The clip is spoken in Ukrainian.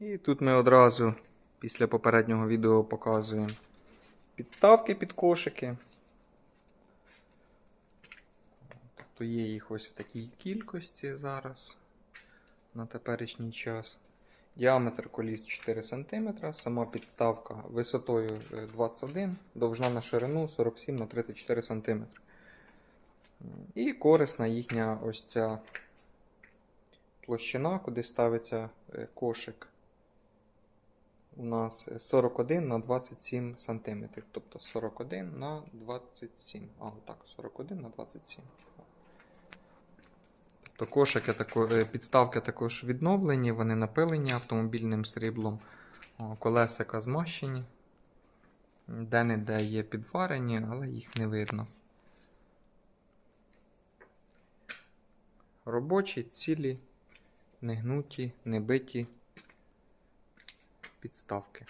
І тут ми одразу після попереднього відео показуємо підставки під кошики. Тобто є їх ось в такій кількості зараз на теперішній час. Діаметр коліс 4 см, сама підставка висотою е, 21 довжина на ширину 47 на 34 см. І корисна їхня ось ця площина, куди ставиться е, кошик. У нас 41 на 27 см. Тобто 41 на 27. А, отак, 41 на 27. Тобто кошики е, підставки також відновлені, вони напилені автомобільним сріблом, колесика змащені. Де-не-де є підварені, але їх не видно. Робочі, цілі, не гнуті, не биті підставки.